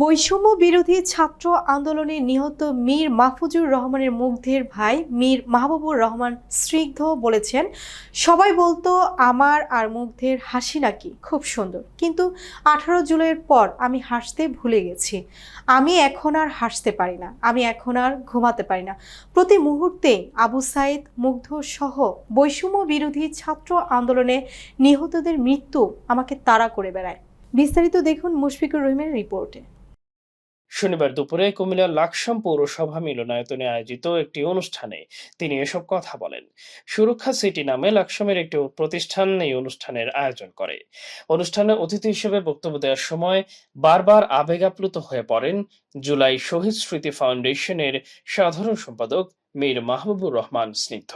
বৈষম্য বিরোধী ছাত্র আন্দোলনে নিহত মীর মাহফুজুর রহমানের মুগ্ধের ভাই মীর মাহবুবুর রহমান স্নিগ্ধ বলেছেন, সবাই বলতো আমার আর মুগ্ধের হাসি নাকি? খুব সুন্দর। কিন্তু আঠারো জুলাইয়ের পর আমি হাসতে ভুলে গেছি। আমি এখন আর হাসতে পারি না। আমি এখন আর ঘুমাতে পারি না। প্রতি মুহূর্তে আবু সাইদ মুগ্ধ সহ বৈষম্য বিরোধী ছাত্র আন্দোলনে নিহতদের মৃত্যু আমাকে তাড়া করে বেড়ায়। বিস্তারিত দেখুন মুশফিকুর রহিমের রিপোর্টে। শনিবার দুপুরে কুমিল্লার লাকসাম পৌরসভা মিলনায়তনে আয়োজিত একটি অনুষ্ঠানে তিনি এসব কথা বলেন। সুরক্ষা সিটি নামে লাকসামের একটি প্রতিষ্ঠান এই অনুষ্ঠানের আয়োজন করে। অনুষ্ঠানে অতিথি হিসেবে বক্তব্য দেওয়ার সময় বারবার আবেগাপ্লুত হয়ে পড়েন জুলাই শহীদ স্মৃতি ফাউন্ডেশনের সাধারণ সম্পাদক মীর মাহবুবুর রহমান স্নিগ্ধ।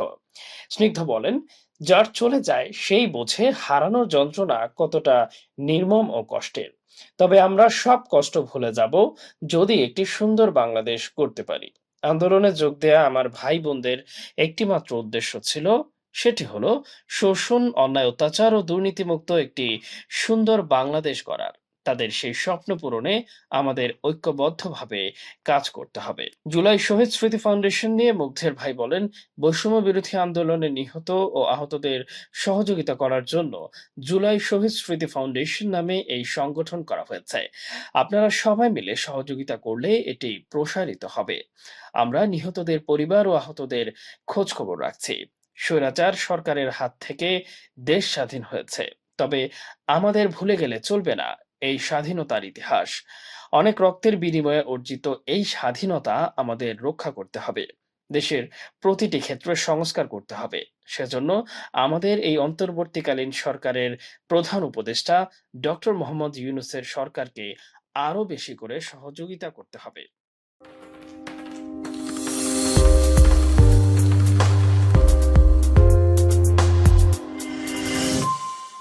স্নিগ্ধ বলেন যার চলে যায়, সেই বোঝে হারানোর যন্ত্রণা কতটা নির্মম ও কষ্টের। তবে আমরা সব কষ্ট ভুলে যাব যদি একটি সুন্দর বাংলাদেশ করতে পারি। আন্দোলনে যোগ দেয়া আমার ভাই বোনদের একটিমাত্র উদ্দেশ্য ছিল, সেটি হলো শোষণ, অন্যায়, অত্যাচার ও দুর্নীতিমুক্ত একটি সুন্দর বাংলাদেশ গড়ার। তাদের সেই স্বপ্ন পূরণে আমাদের ঐক্যবদ্ধভাবে কাজ করতে হবে। জুলাই শহীদ স্মৃতি ফাউন্ডেশন নিয়ে মুগ্ধের ভাই বলেন, বৈষম্য বিরোধী আন্দোলনে নিহত ও আহতদের সহযোগিতা করার জন্য জুলাই শহীদ স্মৃতি ফাউন্ডেশন নামে এই সংগঠন করা হয়েছে। আপনারা সবাই মিলে সহযোগিতা করলে এটি প্রসারিত হবে। আমরা নিহতদের পরিবার ও আহতদের খোঁজ খবর রাখছি। স্বৈরাচার সরকারের হাত থেকে দেশ স্বাধীন হয়েছে। তবে আমাদের ভুলে গেলে চলবে না এই স্বাধীনতার ইতিহাস। অনেক রক্তের বিনিময়ে অর্জিত এই স্বাধীনতা আমাদের রক্ষা করতে হবে। দেশের প্রতিটি ক্ষেত্রে সংস্কার করতে হবে। সেজন্য আমাদের এই অন্তর্বর্তীকালীন সরকারের প্রধান উপদেষ্টা ডক্টর মোহাম্মদ ইউনুসের সরকারকে আরও বেশি করে সহযোগিতা করতে হবে।